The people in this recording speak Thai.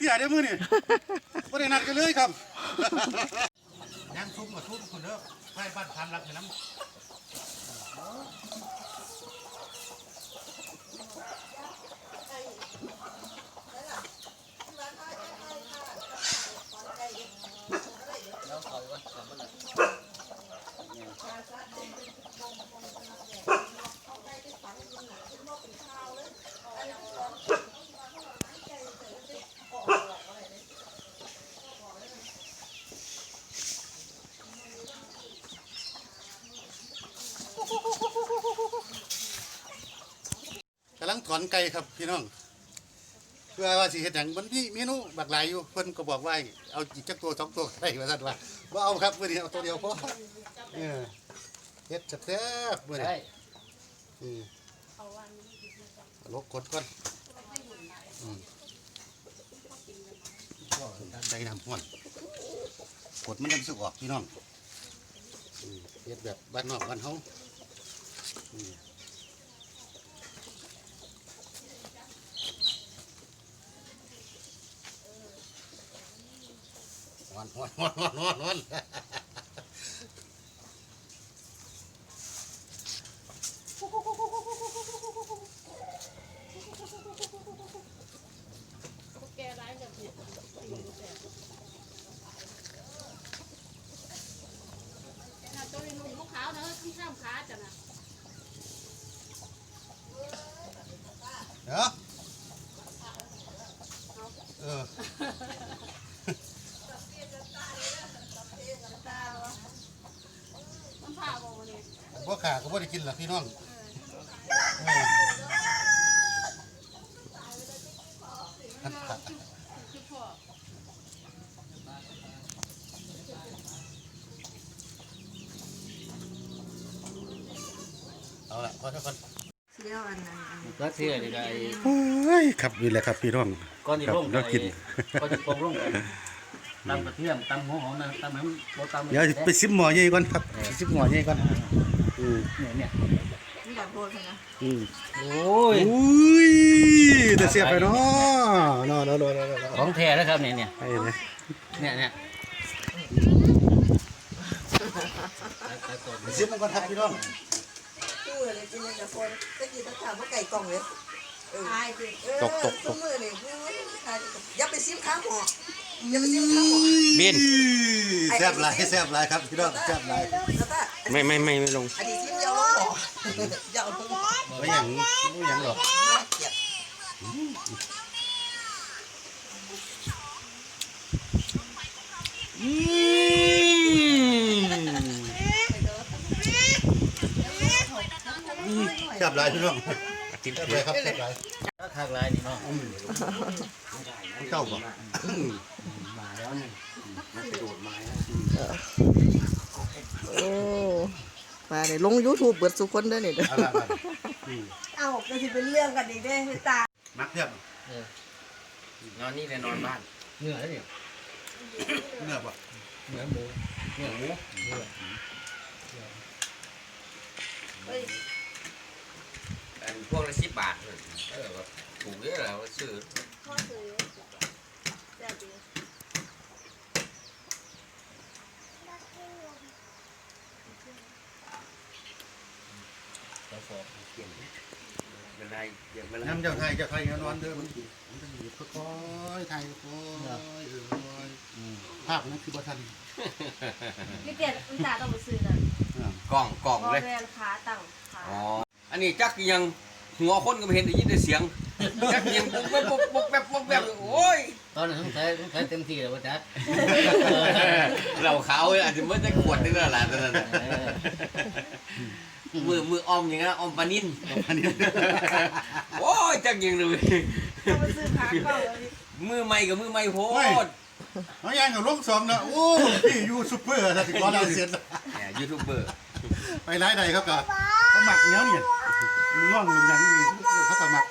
ที่หาได้มือนี่บ่ได้นัดกันเลยครับ ยังซุ้มกับซุ้มคนเด้อใช่บ้านพันรักน้ำ ลังถอนไก่ครับพี่น้องเพื่อว่าสิเฮ็ดหยังมันมีเมนูบักหลายอยู่เพิ่นก็บอกว่าเอาอีกจักตัวสองตัวก็ได้ว่าซั่นว่าบ่เอาครับมื้อนี้เอาตัวเดียวพอเออเฮ็ดแซ่บๆมื้อนี้อืมลกกดก่อนอืมใส่น้ำห้อนกดมันยังสึกออกพี่น้องอืมเฮ็ดแบบบ้านนอกบ้านเฮาอืม อนฮอนฮอนฮอนฮอนฮอน แกร้ายกับเนี่ยน่ะตัวนี้นุ่มขาวๆนะที่ข้ามขาจ้ะนะ เดี๋ยวเออ มันผ่าบ่เนี่ย พวก ขาก็บ่ได้กินหรอกพี่น้องเออท่านขาคือพ่อเอาละพอเท่ากันเลี้ยวอันนั้นอันนี้ก็เชื่อนี่ก็ไอ้โอ้ยครับนี่แหละครับพี่น้องก้อนที่ครับร่งแล้วกิน ก้อนที่โป่งร่งตำกระเทียมตำหัวหอมนะตำให้มันบ่ตำเดี๋ยวไปซิมหมอใหญ่ก่อนครับซิมหมอใหญ่ก่อน อืมเนี่ยเนี่ยนี่แบบโบนเลยนะอืมโอ้ยอุ้ยแต่เสียบไปเนาะเนาะเนาะเนาะเนาะเนาะของแท้แล้วครับเนี่ยเนี่ยไอ้เนี่ยเนี่ยเนี่ยซิมมันก่อนครับพี่น้องตู้เลยกินยังกับโบนตะกี้ตะถามว่าไก่กล่องเลยเออตายสิตกตกตกมือเลยอย่าไปซิมข้างหออย่าไปซิมข้างหอบินแซ่บหลายแซ่บหลายครับพี่น้องแซ่บหลายแล้วก็ ไม่ไม่ไม่ไม่ลง อันนี้ซิมเดียวลงหออย่าเอาลงหอไม่หยังไม่หยังหรอกน่าเกลียดอืมแซ่บหลายพี่น้องแซ่บหลายครับแซ่บหลายถ้าทางลายนี่เนาะอืมเข้าบ่มาแล้วนี่มันไปโดดไม้นะ โอ้ มาเนี่ยลง YouTube เบิดสุคนเด้อนี่เด้อเอาละมาอืมเอ้าก็สิเป็นเรื่องกันอีกเด้อตามักเทียบนอนนี่เลยนอนบ้านเนื้อแล้วเนี่ยเนื้อบ่เนื้อหมูเนื้อหมูเนื้ออันพวกละสิบบาทเลยเออแบบถูกเยอะแล้วซื้อพ่อซื้อแซ่บดี กระ สอบเกี่ยงเป็นไรเดี๋ยวมันน้ำเจ้าไทยเจ้าไทยนอนเด้อมันมันจะหยุดค่อยๆไทยค่อยๆเออค่อยๆภาพนั้นคือบ่ทันนี่เปลี่ยนอุตส่าห์ต้องไปซื้อนะกล่องกล่องบอเลยแมนขาตั้งขาอ๋ออันนี้จักยังหัวคนก็ไม่เห็นได้ยินแต่เสียงจักยังปุ๊บปุ๊บปุ๊บปุ๊บปุ๊บปุ๊บโอ้ยตอนนั้นต้องใช้ต้องใช้เต็มที่เลยว่าจ๊ะเราขาวอาจจะไม่ได้ขวดนึงแล้วล่ะตอนนั้นน่ะ มือมือออมอย่างนั้นออมปลานิ่นอันนี้โอ้ยจักยังเลยต้องไปซื้อขาเก่าแล้วนี่มือใหม่กับมือใหม่โพดเอาอย่างกับลงสองนะโอ้พี่ยูซูเปอร์ถ้าติดก่อนเราเสียแหมยูทูบเบอร์ไปไล่ใดครับก็เขาหมักเนี้ยนี่มึงล่องลงอย่างนี้เขาก็หมัก